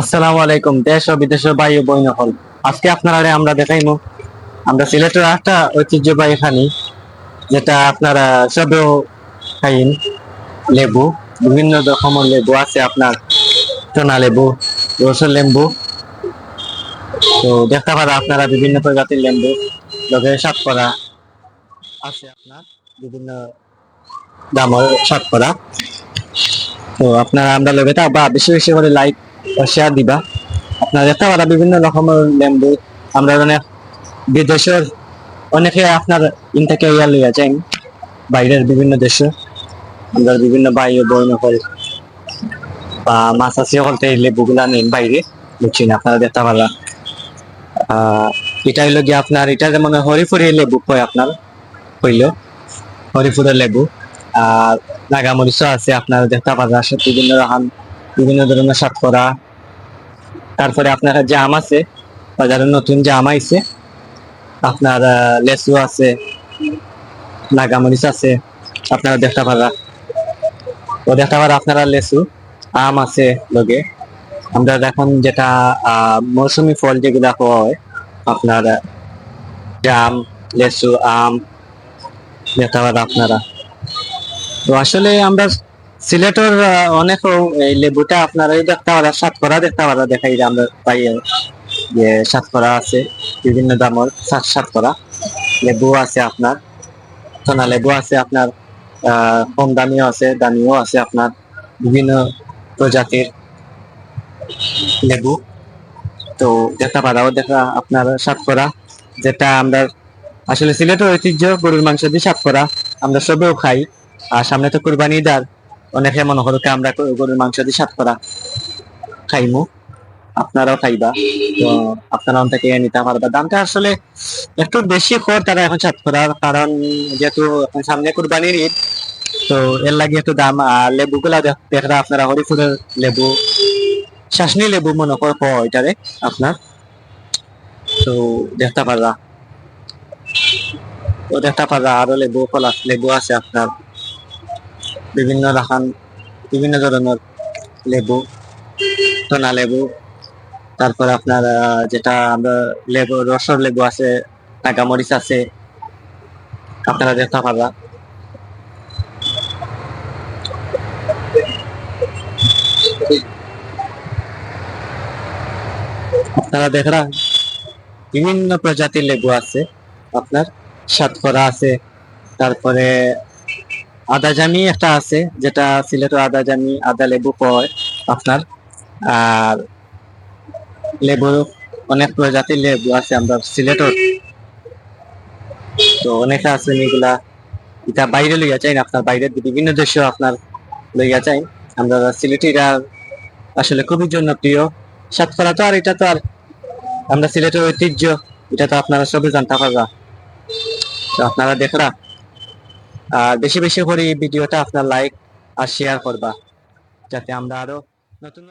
আসসালামু আলাইকুম, দেশ ও বিদেশের ভাই ও বইন হল আজকে আপনারা আমরা দেখাইমু। আমরা সিলেটের একটা ঐতিহ্যবাহী খানি, যেটা আপনারা সবেও খাইন। লেবু, বিভিন্ন রকমের লেবু আছে আপনার, চনা লেবু, রসুন লেবু। তো দেখতে পারা আপনারা বিভিন্ন প্রজাতির লেবু, লগে সাতকরা আছে আপনার, বিভিন্ন দামের সাতকরা তো আপনারা আমরা লগে তা বা বেশি বেশি করে লাইক শেয়ার দিবা। আপনারা দেখতে পারা বিভিন্ন রকমের লেম্বু, আমরা অনেক বিদেশের অনেকে আপনার ইন থেকে ইয়া লইয়া যাই, বাইরের বিভিন্ন দেশে। আমরা বিভিন্ন ভাই ও বোন হল বা মাছ আছে এই লেবুগুলা নেন বাইরে, বুঝছি না আপনারা দেখতে পারা এটা হইল গিয়ে আপনার, এটা যেমন হরিফুরি লেবু কয় আপনার? হইল হরিফুরের লেবু। আর নাগামরিচও আছে আপনারা দেখতে পারা বিভিন্ন রকম। বিভিন্ন ধরনের সাতকরা তারপরে আপনার জাম আছে, বাজারে নতুন জাম আইছে, আপনার লেসু আছে, নাগামরিচ আছে, আপনারা দেখতে পারা ও দেখতে পারা আপনারা লেসু আম আছে লগে। আমরা এখন যেটা মৌসুমী ফল যেগুলা হয়, আপনার জাম লেসু আম দেখতে পারা আপনারা। তো আসলে আমরা সিলেটের অনেক এই লেবুটা আপনারা এই দেখতে পারা সাতকরা দেখতে পারা দেখাই আমরা পাই, যে সাতকরা আছে, বিভিন্ন দামের সাত সাতকরা লেবু আছে আপনার সোনা লেবু আছে আপনার কম দামিও আছে দামিও আছে আপনার, বিভিন্ন প্রজাতির লেবু। তো দেখা পারাও দেখা আপনার সাতকরা যেটা আমরা আসলে সিলেটের ঐতিহ্য, গরুর মাংস দিয়ে সাতকরা আমরা সবেও খাই। আর সামনে তো কোরবানি ঈদ অনেকে মনে করো আমরা গরুর মাংস দিয়ে সাতকরা খাইমু। আপনারাও খাইবা। তো আপনারা থেকে নিতে পারবা। দামটা আসলে একটু বেশি কর তারা এখন সাতকরার কারণ যেহেতু এখন সামনে কোরবানির ঈদ, তো এর লাগে একটু দাম। আর লেবু গুলা দেখরা আপনারা হরিফুলের লেবু, শাসনি লেবু মনে কর এটারে আপনার। তো দেখতে পাররা তো দেখতে পাররা আরও লেবু ফল লেবু আছে আপনার। বিভিন্ন রাখান বিভিন্ন ধরনের লেবু সোনা লেবু, তারপর আপনার যেটা আমরা লেবু, রসর লেবু আছে নাগামরিচ আছে, আপনারা দেখতে পারবা আপনারা দেখরা বিভিন্ন প্রজাতির লেবু আছে, আপনার সাতকরা আছে, তারপরে আদা জামি একটা আছে, যেটা সিলেটের আদা জামি, আদা লেবু কয় আপনার। আর লেবু, অনেক প্রজাতির লেবু আছে আমরা সিলেটের তো অনেক আছে এগুলা। এটা বাইরে লইয়া চাই আপনার বাইরের বিভিন্ন দেশেও আপনার লইয়া চাই আমরা সিলেটিরা আসলে খুবই জনপ্রিয়। সাতকরা তো আর এটা তো আর আমরা সিলেটের ঐতিহ্য, এটা তো আপনারা সবই জানতে পারবা। তো আপনারা দেখরা। আর বেশি বেশি করে এই ভিডিওটা আপনার লাইক আর শেয়ার করবা। যাতে আমরা আরও নতুন